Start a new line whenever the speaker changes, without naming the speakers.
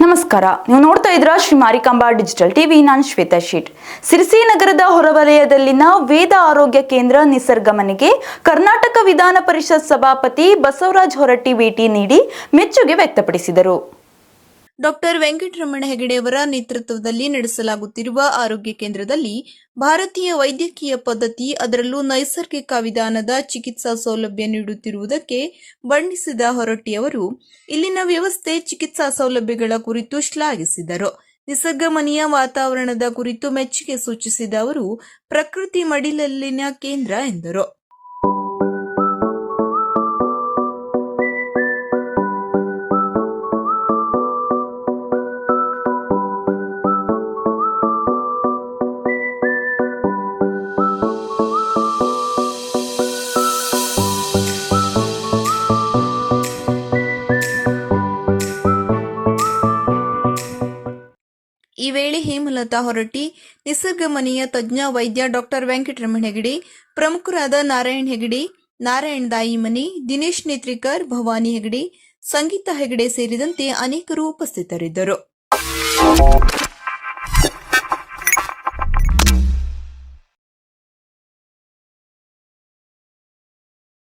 ನಮಸ್ಕಾರ. ನೀವು ನೋಡ್ತಾ ಇದ್ರ ಶ್ರೀ ಮಾರಿಕಾಂಬಾ ಡಿಜಿಟಲ್ ಟಿವಿ. ನಾನು ಶ್ವೇತಾ ಶೀಟ್. ಸಿರಿಸಿ ನಗರದ ಹೊರವಲಯದಲ್ಲಿನ ವೇದ ಆರೋಗ್ಯ ಕೇಂದ್ರ ನಿಸರ್ಗ ಮನೆಗೆ ಕರ್ನಾಟಕ ವಿಧಾನ ಪರಿಷತ್ ಸಭಾಪತಿ ಬಸವರಾಜ್ ಹೊರಟ್ಟಿ ಭೇಟಿ ನೀಡಿ ಮೆಚ್ಚುಗೆ ವ್ಯಕ್ತಪಡಿಸಿದರು.
ಡಾಕ್ಟರ್ ವೆಂಕಟರಮಣ ಹೆಗಡೆಯವರ ನೇತೃತ್ವದಲ್ಲಿ ನಡೆಸಲಾಗುತ್ತಿರುವ ಆರೋಗ್ಯ ಕೇಂದ್ರದಲ್ಲಿ ಭಾರತೀಯ ವೈದ್ಯಕೀಯ ಪದ್ಧತಿ, ಅದರಲ್ಲೂ ನೈಸರ್ಗಿಕ ವಿಧಾನದ ಚಿಕಿತ್ಸಾ ಸೌಲಭ್ಯ ನೀಡುತ್ತಿರುವುದಕ್ಕೆ ಬಣ್ಣಿಸಿದ ಹೊರಟ್ಟಿಯವರು ಇಲ್ಲಿನ ವ್ಯವಸ್ಥೆ ಚಿಕಿತ್ಸಾ ಸೌಲಭ್ಯಗಳ ಕುರಿತು ಶ್ಲಾಘಿಸಿದರು. ನಿಸರ್ಗ ಮನೆಯ ವಾತಾವರಣದ ಕುರಿತು ಮೆಚ್ಚುಗೆ ಸೂಚಿಸಿದ ಅವರು, ಪ್ರಕೃತಿ ಮಡಿಲಲ್ಲಿನ ಕೇಂದ್ರ ಎಂದರು. ಈ ವೇಳೆ ಹೇಮಲತಾ ಹೊರಟ್ಟಿ ನಿಸರ್ಗ ಮನೆಯ ತಜ್ಞ ವೈದ್ಯ ಡಾಕ್ಟರ್ ವೆಂಕಟರಮಣ ಹೆಗಡೆ, ಪ್ರಮುಖರಾದ ನಾರಾಯಣ್ ಹೆಗಡೆ, ನಾರಾಯಣ್ ದಾಯಿಮನಿ, ದಿನೇಶ್ ನೇತ್ರಿಕರ್, ಭವಾನಿ ಹೆಗಡೆ, ಸಂಗೀತ ಹೆಗಡೆ ಸೇರಿದಂತೆ ಅನೇಕರು ಉಪಸ್ಥಿತರಿದ್ದರು.